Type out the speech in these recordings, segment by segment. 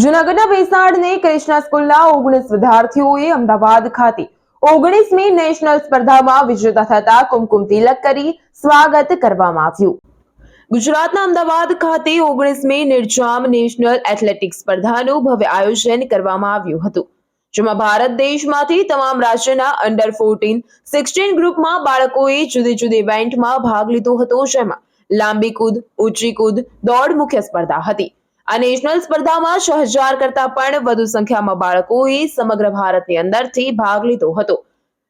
જૂનાગઢના ભેસાણની કૃષ્ણા સ્કૂલના ઓગણીસ વિદ્યાર્થીઓએ અમદાવાદ ખાતે ઓગણીસમી નેશનલ સ્પર્ધામાં વિજેતા થતા કુમકુમ તિલક કરી સ્વાગત કરવામાં આવ્યું. ગુજરાતના અમદાવાદ ખાતે ઓગણીસમી નિર્જામ નેશનલ એથ્લેટિક્સ સ્પર્ધાનું ભવ્ય આયોજન કરવામાં આવ્યું હતું, જેમાં ભારત દેશમાંથી તમામ રાજ્યના અંડર ફોર્ટીન સિક્સટીન ગ્રુપમાં બાળકોએ જુદી જુદી ઇવેન્ટમાં ભાગ લીધો હતો, જેમાં લાંબી કૂદ, ઊંચી કૂદ, દોડ મુખ્ય સ્પર્ધા હતી. આ નેશનલ સ્પર્ધામાં છ હજાર કરતા પણ વધુ સંખ્યામાં બાળકોએ સમગ્ર ભારતની અંદરથી ભાગ લીધો હતો.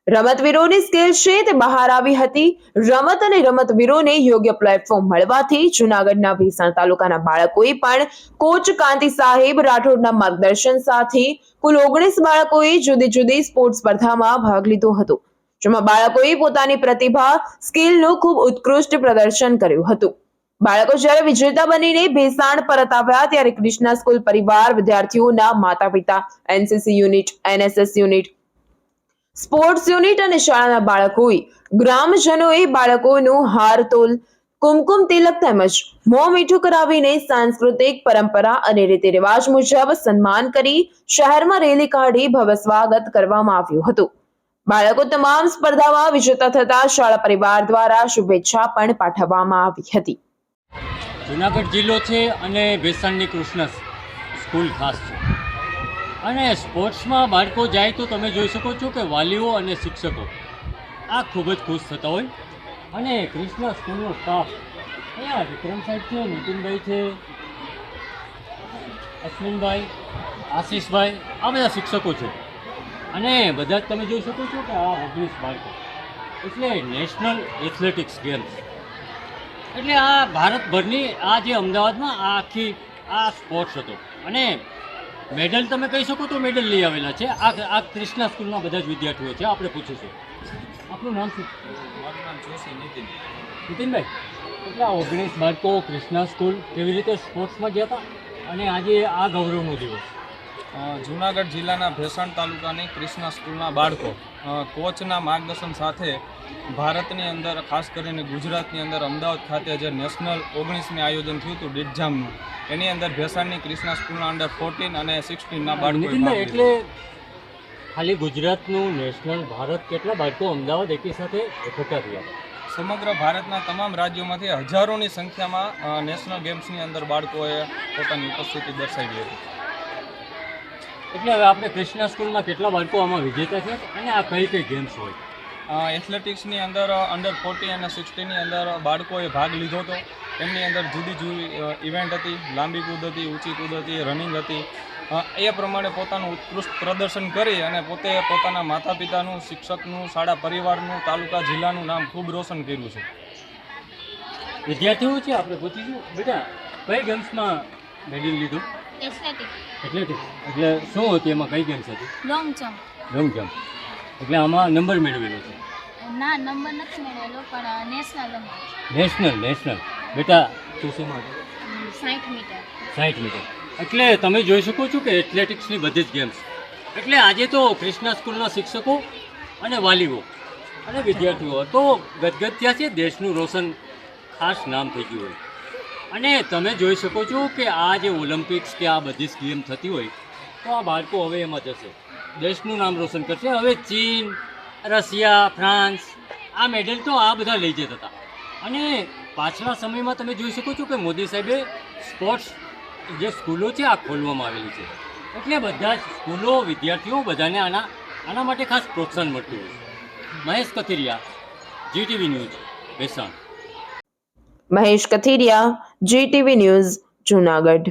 રમતવીરોની સ્કિલ છે તે બહાર આવી હતી. રમત અને રમતવીરોને યોગ્ય પ્લેટફોર્મ મળવાથી જૂનાગઢના ભીસાણ તાલુકાના બાળકોએ પણ કોચ કાંતિ સાહેબ રાઠોડના માર્ગદર્શન સાથે કુલ ઓગણીસ બાળકોએ જુદી જુદી સ્પોર્ટ સ્પર્ધામાં ભાગ લીધો હતો, જેમાં બાળકોએ પોતાની પ્રતિભા સ્કિલનું ખૂબ ઉત્કૃષ્ટ પ્રદર્શન કર્યું હતું. બાળકો જ્યારે વિજેતા બનીને ભેસાણ પરત આવ્યા ત્યારે કૃષ્ણા સ્કૂલ પરિવાર વિદ્યાર્થીઓના માતા પિતા NCC unit NSS unit, sports unit અને શાળાના બાળકોએ, ગ્રામજનોએ બાળકોનું હારતોલ કુમકુમ તિલક તેમજ મોં મીઠું કરાવીને સાંસ્કૃતિક પરંપરા અને રીતિ રિવાજ મુજબ સન્માન કરી શહેરમાં રેલી કાઢી ભવ્ય સ્વાગત કરવામાં આવ્યું હતું. બાળકો તમામ સ્પર્ધામાં વિજેતા થતા શાળા પરિવાર દ્વારા શુભેચ્છા પણ પાઠવવામાં આવી હતી. જુનાગઢ જિલ્લો છે અને ભેસાણની કૃષ્ણ સ્કૂલ ખાસ છે. અને સ્પોર્ટ્સમાં બાળકો જાય તો તમે જોઈ શકો છો કે વાલીઓ અને શિક્ષકો આ ખૂબ જ ખુશ થતા હોય. અને કૃષ્ણ સ્કૂલનો સ્ટાફ અહીંયા વિક્રમ સાહેબ છે, નીતિનભાઈ છે, અશ્વિનભાઈ, આશીષભાઈ, આ બધા શિક્ષકો છે. અને બધા જ તમે જોઈ શકો છો કે આ ઓગણીસ બાળકો. એટલે નેશનલ એથ્લેટિક્સ ગેમ્સ એટલે આ ભારતભરની આ જે અમદાવાદમાં આ આખી આ સ્પોર્ટ્સ હતો. અને મેડલ તમે કહી શકો તો મેડલ લઈ આવેલા છે. આ આ ક્રિષ્ના સ્કૂલના બધા જ વિદ્યાર્થીઓ છે. આપણે પૂછીશું. આપણું નામ શું? મારું નામ જોશી નીતિન. નીતિનભાઈ કેટલા ઓગણીસ બાળકો ક્રિષ્ના સ્કૂલ કેવી રીતે સ્પોર્ટ્સમાં ગયા હતા? અને આજે આ ગૌરવનો દિવસ. જૂનાગઢ જિલ્લાના ભેસાણ તાલુકાની ક્રિષ્ના સ્કૂલના બાળકો કોચના માર્ગદર્શન સાથે ભારતની અંદર ખાસ કરીને ગુજરાતની અંદર અમદાવાદ ખાતે જે નેશનલ ઓગણીસમી આયોજન થયું હતું ડિટજામનું એની અંદર ભેસાણની ક્રિષ્ના સ્કૂલના અંડર ફોર્ટીન અને સિક્સટીનના બાળકો એટલે ખાલી ગુજરાતનું નેશનલ ભારત કેટલા બાળકો અમદાવાદ એકી સાથે એકઠા થયા હતા? સમગ્ર ભારતના તમામ રાજ્યોમાંથી હજારોની સંખ્યામાં નેશનલ ગેમ્સની અંદર બાળકોએ પોતાની ઉપસ્થિતિ દર્શાવી હતી. એટલે હવે આપણે ક્રિષ્ના સ્કૂલમાં કેટલા બાળકો આમાં વિજેતા છે? અને આ કઈ કઈ ગેમ્સ હોય? એથ્લેટિક્સની અંદર અંડર ફોર્ટી અને સિક્સટીની અંદર બાળકોએ ભાગ લીધો હતો. એમની અંદર જુદી જુદી ઇવેન્ટ હતી લાંબી કૂદ હતી ઊંચી કૂદ હતી રનિંગ હતી. એ પ્રમાણે પોતાનું ઉત્કૃષ્ટ પ્રદર્શન કરી અને પોતે પોતાના માતા પિતાનું શિક્ષકનું શાળા પરિવારનું તાલુકા જિલ્લાનું નામ ખૂબ રોશન કર્યું છે. વિદ્યાર્થીઓ છે આપણે પૂછીશું બેટા કઈ ગેમ્સમાં મેડલ લીધું? એથ્લેટિક્સ એટલે શું હતું? એમાં કઈ ગેમ્સ હતી? લોંગ જમ્પ લોંગ જમ્પ એટલે આમાં નંબર મેળવેલો છે. ના નંબર નથી મેળવેલો પણ નેશનલ નેશનલ નેશનલ બેટા શું શેમાં સાઠ મીટર. સાઠ મીટર. એટલે તમે જોઈ શકો છો કે એથ્લેટિક્સની બધી જ ગેમ્સ એટલે આજે તો ક્રિષ્ના સ્કૂલના શિક્ષકો અને વાલીઓ અને વિદ્યાર્થીઓ તો ગદગદ થયા છે. દેશનું રોશન ખાસ નામ થઈ ગયું હોય. અને તમે જોઈ શકો છો કે આ જે ઓલિમ્પિક્સ કે આ બધી જ ગેમ થતી હોય તો આ બાળકો હવે એમાં જશે. દેશનું નામ રોશન કરશે. હવે ચીન, રશિયા, ફ્રાન્સ, આ મેડલ તો આ બધા લઈ જતા હતા. અને પાછલા સમયમાં તમે જોઈ શકો છો કે મોદી સાહેબે સ્પોર્ટ્સ જે સ્કૂલો છે આ ખોલવામાં આવેલી છે. એટલે બધા જ સ્કૂલો, વિદ્યાર્થીઓ બધાને આના આના માટે ખાસ પ્રોત્સાહન મળતું હોય Mahesh Kathiriya GTV news Bhesan. Mahesh Kathiriya GTV news Junagadh.